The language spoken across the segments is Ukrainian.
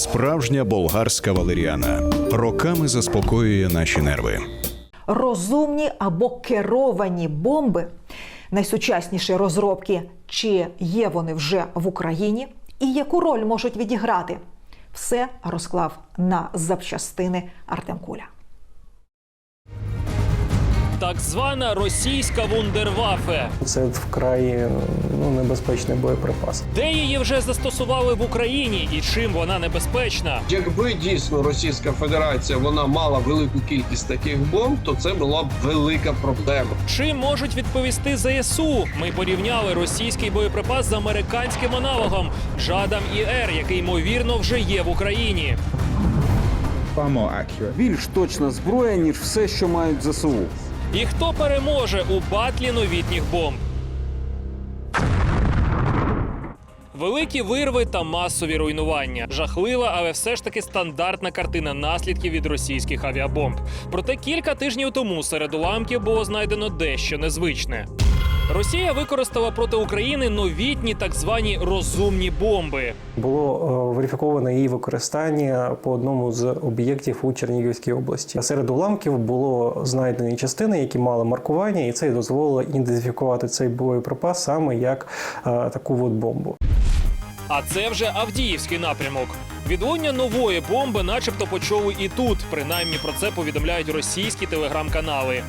Справжня болгарська валеріана роками заспокоює наші нерви. розумні або керовані бомби, найсучасніші розробки, чи є вони вже в Україні, і яку роль можуть відіграти. Все розклав на запчастини Артем Куля. Так звана російська вундервафе. Це вкрай ну, небезпечний боєприпас. Де її вже застосували в Україні і чим вона небезпечна? Якби дійсно Російська Федерація вона мала велику кількість таких бомб, то це була б велика проблема. Чим можуть відповісти ЗСУ? Ми порівняли російський боєприпас з американським аналогом Жадам ІР, який ймовірно вже є в Україні. більш точна зброя, ніж все, що мають ЗСУ. І хто переможе у батлі новітніх бомб? Великі вирви та масові руйнування. Жахлива, але все ж таки стандартна картина наслідків від російських авіабомб. Проте кілька тижнів тому серед уламків було знайдено дещо незвичне. Росія використала проти України новітні так звані розумні бомби. Було е, верифіковано її використання по одному з об'єктів у Чернігівській області. Серед уламків було знайдені частини, які мали маркування, і це дозволило ідентифікувати цей боєприпас саме як е, таку от бомбу. А це вже Авдіївський напрямок. Відлуння нової бомби, начебто, почули і тут. Принаймні про це повідомляють російські телеграм-канали.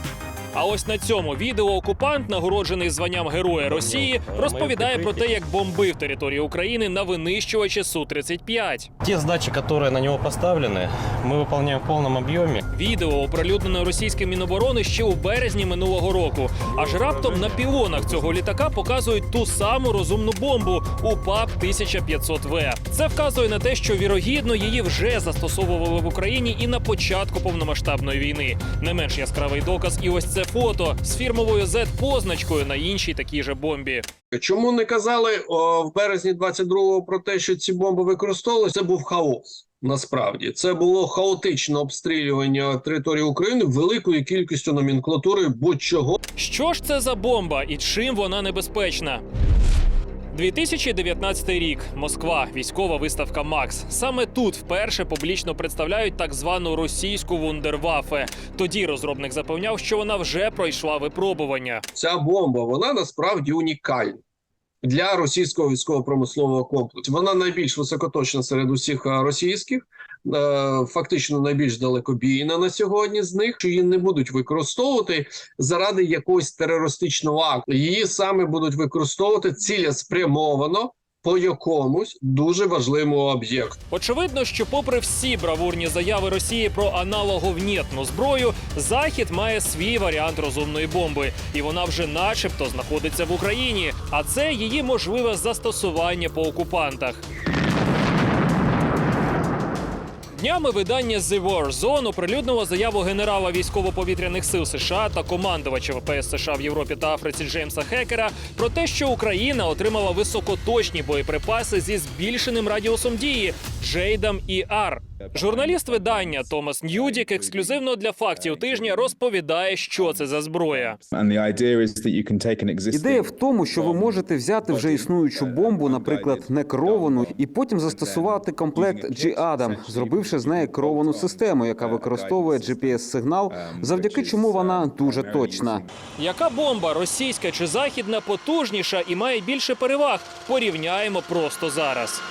А ось на цьому відео окупант, нагороджений званням Героя Росії, розповідає про те, як бомбив територію України на винищувачі Су-35. Те задачи, которые на него поставлены, мы выполняем в полном объеме. Відео оприлюднено російським міноборони ще у березні минулого року. Аж раптом на пілонах цього літака показують ту саму розумну бомбу УПАП 1500 в Це вказує на те, що вірогідно її вже застосовували в Україні і на початку повномасштабної війни. Не менш яскравий доказ, і ось це фото з фірмовою z позначкою на іншій такій же бомбі. Чому не казали о, в березні 22-го про те, що ці бомби використовувалися? Це був хаос. Насправді це було хаотичне обстрілювання території України великою кількістю номенклатури будь-чого. Що ж це за бомба і чим вона небезпечна? 2019 рік. Москва. Військова виставка Макс. Саме тут вперше публічно представляють так звану російську вундервафе. Тоді розробник запевняв, що вона вже пройшла випробування. Ця бомба вона насправді унікальна. Для російського військово-промислового комплексу вона найбільш високоточна серед усіх е, російських, е, фактично найбільш далекобійна на сьогодні з них. Що її не будуть використовувати заради якогось терористичного акту. Її саме будуть використовувати цілеспрямовано по якомусь дуже важливому об'єкту. Очевидно, що, попри всі бравурні заяви Росії про аналоговнітну зброю, Захід має свій варіант розумної бомби, і вона вже, начебто, знаходиться в Україні. А це її можливе застосування по окупантах. Днями видання The War оприлюднило заяву генерала військово-повітряних сил США та командувача ВПС США в Європі та Африці Джеймса Хекера про те, що Україна отримала високоточні боєприпаси зі збільшеним радіусом дії Джейдам і Ар. Журналіст видання Томас Ньюдік ексклюзивно для фактів тижня розповідає, що це за зброя. Ідея в тому, що ви можете взяти вже існуючу бомбу, наприклад, не керовану, і потім застосувати комплект G-Adam, зробивши з неї керовану систему, яка використовує GPS-сигнал, завдяки чому вона дуже точна. Яка бомба, російська чи західна, потужніша і має більше переваг? Порівняємо просто зараз.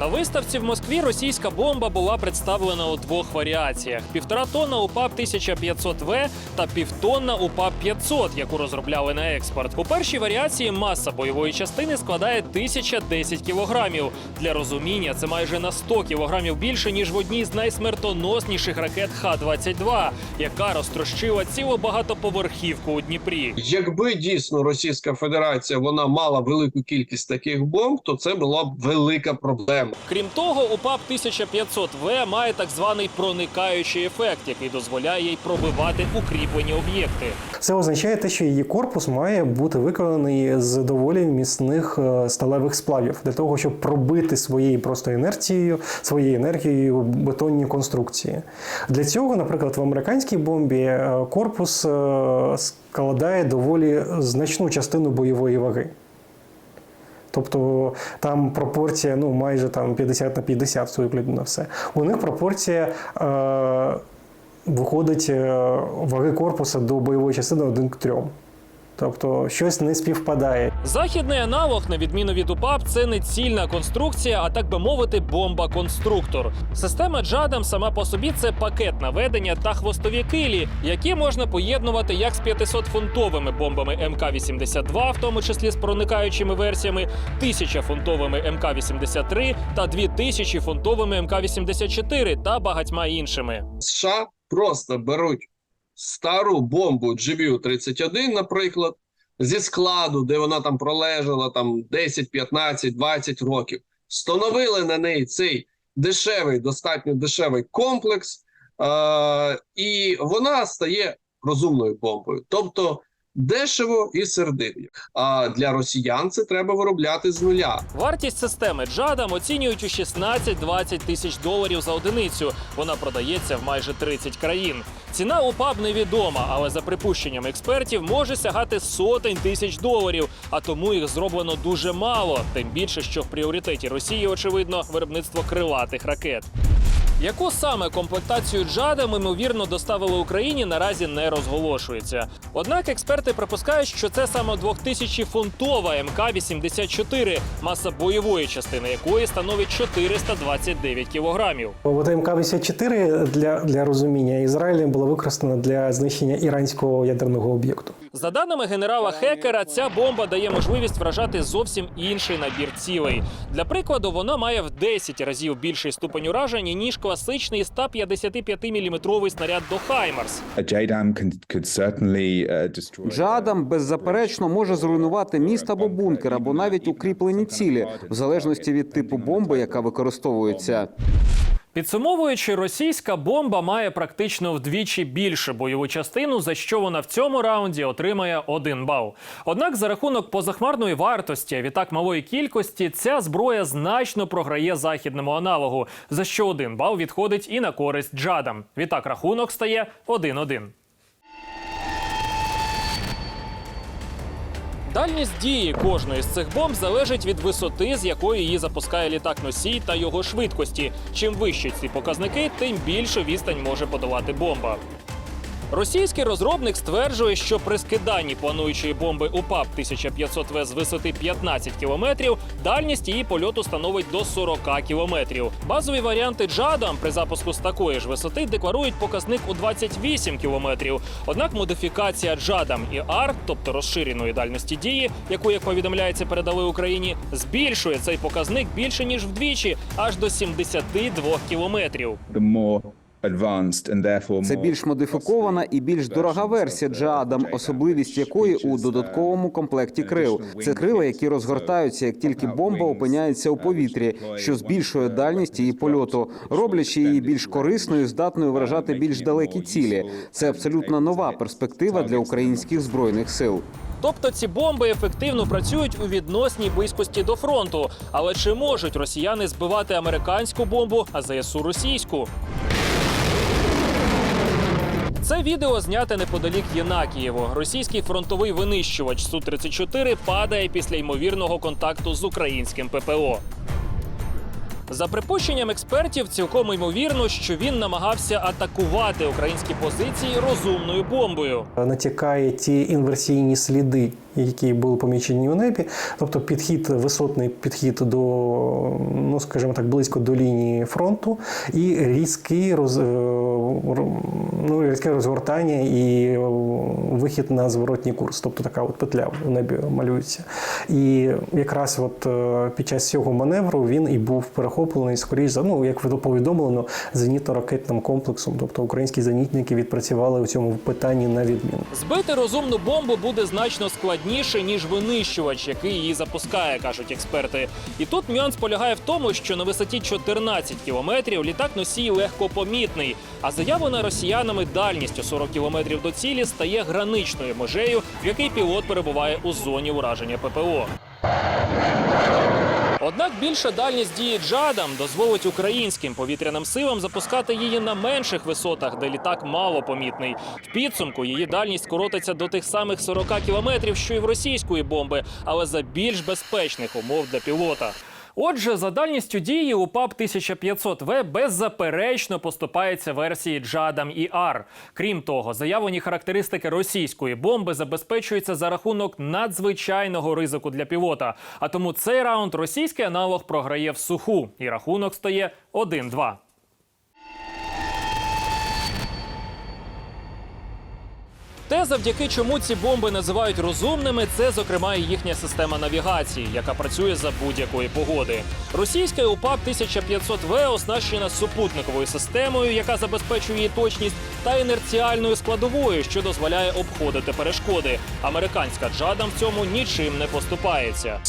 На виставці в Москві російська бомба була представлена у двох варіаціях: півтора тонна УПАП 1500 В та півтонна УПАП 500, яку розробляли на експорт. У першій варіації маса бойової частини складає 1010 кілограмів. Для розуміння це майже на 100 кілограмів більше ніж в одній з найсмертоносніших ракет Х-22, яка розтрощила цілу багатоповерхівку у Дніпрі. Якби дійсно Російська Федерація вона мала велику кількість таких бомб, то це була б велика проблема. Крім того, УПАП 1500 В має так званий проникаючий ефект, який дозволяє їй пробивати укріплені об'єкти. Це означає те, що її корпус має бути виконаний з доволі міцних е, сталевих сплавів для того, щоб пробити своєю просто інерцією, своєю енергією бетонні конструкції. Для цього, наприклад, в американській бомбі е, корпус е, складає доволі значну частину бойової ваги. Тобто там пропорція ну майже там 50 на 50 з вигляду на все. У них пропорція. Е- Виходить е, ваги корпуса до бойової частини 1 к 3. Тобто щось не співпадає. Західний аналог, на відміну від УПАП, це не цільна конструкція, а так би мовити, бомба-конструктор. Система Джадам сама по собі це пакет наведення та хвостові килі, які можна поєднувати як з 500-фунтовими бомбами МК-82, в тому числі з проникаючими версіями, 1000-фунтовими МК-83 та 2000-фунтовими МК-84 та багатьма іншими. США просто беруть стару бомбу GBU-31, наприклад, зі складу, де вона там пролежала там 10, 15, 20 років, встановили на неї цей дешевий, достатньо дешевий комплекс, е- і вона стає розумною бомбою. Тобто дешево і сердито. А для росіян це треба виробляти з нуля. Вартість системи Джадам оцінюють у 16-20 тисяч доларів за одиницю. Вона продається в майже 30 країн. Ціна УПАБ невідома, але за припущенням експертів може сягати сотень тисяч доларів. А тому їх зроблено дуже мало. Тим більше, що в пріоритеті Росії, очевидно, виробництво крилатих ракет. Яку саме комплектацію Джадам, ймовірно, доставили Україні, наразі не розголошується. Однак експерти припускають, що це саме 2000-фунтова МК-84, маса бойової частини якої становить 429 кілограмів. От МК-54 для, для розуміння Ізраїлем була використана для знищення іранського ядерного об'єкту. За даними генерала Хекера, ця бомба дає можливість вражати зовсім інший набір цілей. Для прикладу, вона має в 10 разів більший ступень ураження ніж класичний 155-мм снаряд до could certainly uh. Джадам беззаперечно може зруйнувати міст або бункер, або навіть укріплені цілі, в залежності від типу бомби, яка використовується. Підсумовуючи, російська бомба має практично вдвічі більше бойову частину, за що вона в цьому раунді отримає один бал. Однак за рахунок позахмарної вартості, а відтак малої кількості, ця зброя значно програє західному аналогу, за що один бал відходить і на користь джадам. Відтак рахунок стає 1-1. Дальність дії кожної з цих бомб залежить від висоти, з якої її запускає літак носій та його швидкості. Чим вищі ці показники, тим більше відстань може подолати бомба. Російський розробник стверджує, що при скиданні плануючої бомби УПАП 1500 В з висоти 15 кілометрів дальність її польоту становить до 40 кілометрів. Базові варіанти Джадам при запуску з такої ж висоти декларують показник у 28 кілометрів. Однак модифікація Джадам і АР, тобто розширеної дальності дії, яку, як повідомляється, передали Україні, збільшує цей показник більше ніж вдвічі, аж до 72 кілометрів. Це більш модифікована і більш дорога версія Джаадам, особливість якої у додатковому комплекті крил. Це крила, які розгортаються, як тільки бомба опиняється у повітрі, що збільшує дальність її польоту, роблячи її більш корисною, здатною вражати більш далекі цілі. Це абсолютно нова перспектива для українських збройних сил. Тобто ці бомби ефективно працюють у відносній близькості до фронту. Але чи можуть росіяни збивати американську бомбу, а ЗСУ російську? Це відео зняте неподалік Єнакієво. Російський фронтовий винищувач Су-34 падає після ймовірного контакту з українським ППО. За припущенням експертів, цілком ймовірно, що він намагався атакувати українські позиції розумною бомбою. Натякає ті інверсійні сліди, які були помічені у небі, тобто підхід, висотний підхід до, ну скажімо так, близько до лінії фронту, і різкий роз, е, ну, різке розгортання і вихід на зворотній курс, тобто така от петля в небі малюється. І якраз от е, під час цього маневру він і був перехоплений, скоріш за ну, як повідомлено, зенітно-ракетним комплексом. Тобто українські зенітники відпрацювали у цьому питанні на відміну. Збити розумну бомбу буде значно складніше, ніж винищувач, який її запускає, кажуть експерти. І тут нюанс полягає в тому, що на висоті 14 кілометрів літак носій легко помітний. А заявлена росіянами дальність у 40 кілометрів до цілі стає граничною межею, в якій пілот перебуває у зоні ураження ППО. Однак більша дальність дії Джадам дозволить українським повітряним силам запускати її на менших висотах, де літак мало помітний. В підсумку її дальність коротиться до тих самих 40 кілометрів, що й в російської бомби, але за більш безпечних умов для пілота. Отже, за дальністю дії УПАП 1500В беззаперечно поступається версії Джадам і Ар. Крім того, заявлені характеристики російської бомби забезпечуються за рахунок надзвичайного ризику для пілота. А тому цей раунд російський аналог програє в суху, і рахунок стає 1-2. Те, завдяки чому ці бомби називають розумними, це зокрема і їхня система навігації, яка працює за будь-якої погоди. Російська УПАП 1500В оснащена супутниковою системою, яка забезпечує її точність, та інерціальною складовою, що дозволяє обходити перешкоди. Американська джадам в цьому нічим не поступається.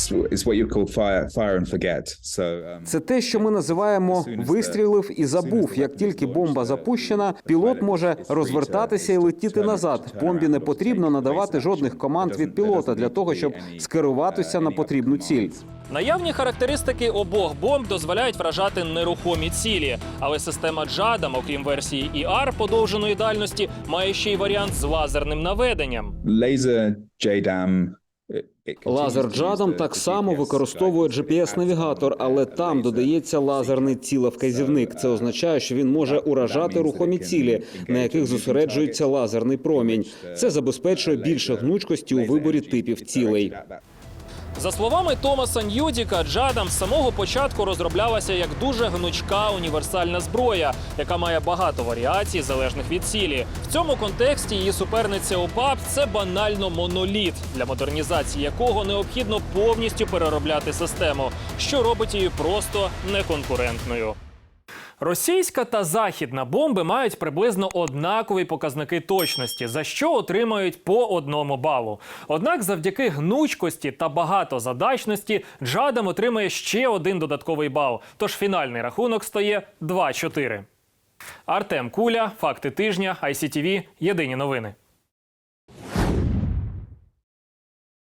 Um, Це те, що ми називаємо вистрілив і забув. Як тільки бомба запущена, пілот може розвертатися і летіти назад. Бомбі не потрібно надавати жодних команд від пілота для того, щоб скеруватися на потрібну ціль. Наявні характеристики обох бомб дозволяють вражати нерухомі цілі, але система Джадам, окрім версії ER подовженої дальності, має ще й варіант з лазерним наведенням. laser JDAM. It- it Лазер Джадам так само використовує guidance. GPS-навігатор, але там додається лазерний цілевказівник. Це означає, що він може уражати рухомі цілі, на яких зосереджується лазерний промінь. Це забезпечує більше гнучкості у виборі типів цілей. За словами Томаса Ньюдіка, Джадам з самого початку розроблялася як дуже гнучка універсальна зброя, яка має багато варіацій залежних від цілі. В цьому контексті її суперниця ОПАП це банально моноліт, для модернізації якого необхідно повністю переробляти систему, що робить її просто неконкурентною. Російська та західна бомби мають приблизно однакові показники точності, за що отримають по одному балу. Однак, завдяки гнучкості та багатозадачності, Джадам отримає ще один додатковий бал. Тож фінальний рахунок стає 2-4. Артем Куля, факти тижня, ICTV, Єдині новини.